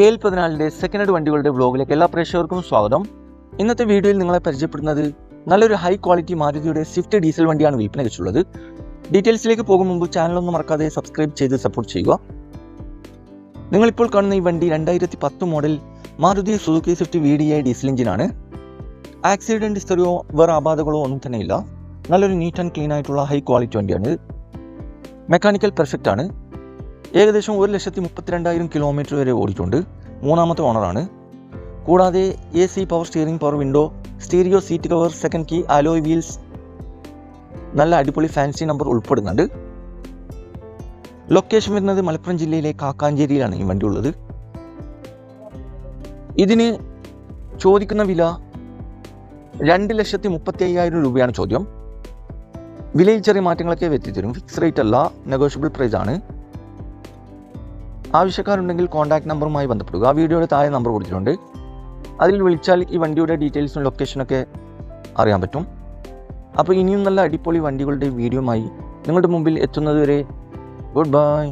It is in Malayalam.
കെ എൽ പതിനാലിന്റെ സെക്കൻഡ് ഹെഡ് വണ്ടികളുടെ വ്ലോഗിലേക്ക് എല്ലാ പ്രേക്ഷകർക്കും സ്വാഗതം. ഇന്നത്തെ വീഡിയോയിൽ നിങ്ങളെ പരിചയപ്പെടുന്നത് നല്ലൊരു ഹൈ ക്വാളിറ്റി മാരുതിയുടെ സ്വിഫ്റ്റ് ഡീസൽ വണ്ടിയാണ് വിൽപ്പന വെച്ചുള്ളത് ഡീറ്റെയിൽസിലേക്ക് പോകും മുമ്പ് ചാനലൊന്നും മറക്കാതെ സബ്സ്ക്രൈബ് ചെയ്ത് സപ്പോർട്ട് ചെയ്യുക. നിങ്ങളിപ്പോൾ കാണുന്ന ഈ വണ്ടി രണ്ടായിരത്തി പത്ത് model Maruti Suzuki Swift V D I diesel എഞ്ചിനാണ് ആക്സിഡന്റ് ഹിസ്റ്ററിയോ വേറെ അപാധകളോ ഒന്നും തന്നെ ഇല്ല. നല്ലൊരു നീറ്റ് ആൻഡ് ക്ലീൻ ആയിട്ടുള്ള ഹൈ ക്വാളിറ്റി വണ്ടിയാണ് മെക്കാനിക്കൽ പെർഫെക്റ്റ് ആണ്. ഏകദേശം ഒരു ലക്ഷത്തി മുപ്പത്തിരണ്ടായിരം കിലോമീറ്റർ വരെ ഓടിയിട്ടുണ്ട്. മൂന്നാമത്തെ ഓണറാണ് കൂടാതെ A C power steering power window stereo seat cover second key alloy wheels നല്ല അടിപൊളി ഫാൻസി നമ്പർ ഉൾപ്പെടുന്നുണ്ട്. ലൊക്കേഷൻ വരുന്നത് മലപ്പുറം ജില്ലയിലെ കാക്കാഞ്ചേരിയിലാണ് ഈ വണ്ടി ഉള്ളത്. ഇതിന് ചോദിക്കുന്ന വില രണ്ട് ലക്ഷത്തി മുപ്പത്തി അയ്യായിരം രൂപയാണ് ചോദ്യം. വിലയിൽ ചെറിയ മാറ്റങ്ങളൊക്കെ വരുത്തി തരും ഫിക്സ് റേറ്റ് അല്ല നെഗോഷ്യബിൾ പ്രൈസ് ആണ്. ആവശ്യക്കാരുണ്ടെങ്കിൽ കോൺടാക്ട് നമ്പറുമായി ബന്ധപ്പെടുക. ആ വീഡിയോയുടെ താഴെ നമ്പർ കൊടുത്തിട്ടുണ്ട്. അതിൽ വിളിച്ചാൽ ഈ വണ്ടിയുടെ ഡീറ്റെയിൽസും ലൊക്കേഷനൊക്കെ അറിയാൻ പറ്റും. അപ്പോൾ ഇനിയും നല്ല അടിപൊളി വണ്ടികളുടെ വീഡിയോമായി നിങ്ങളുടെ മുമ്പിൽ എത്തുന്നതുവരെ ഗുഡ് ബൈ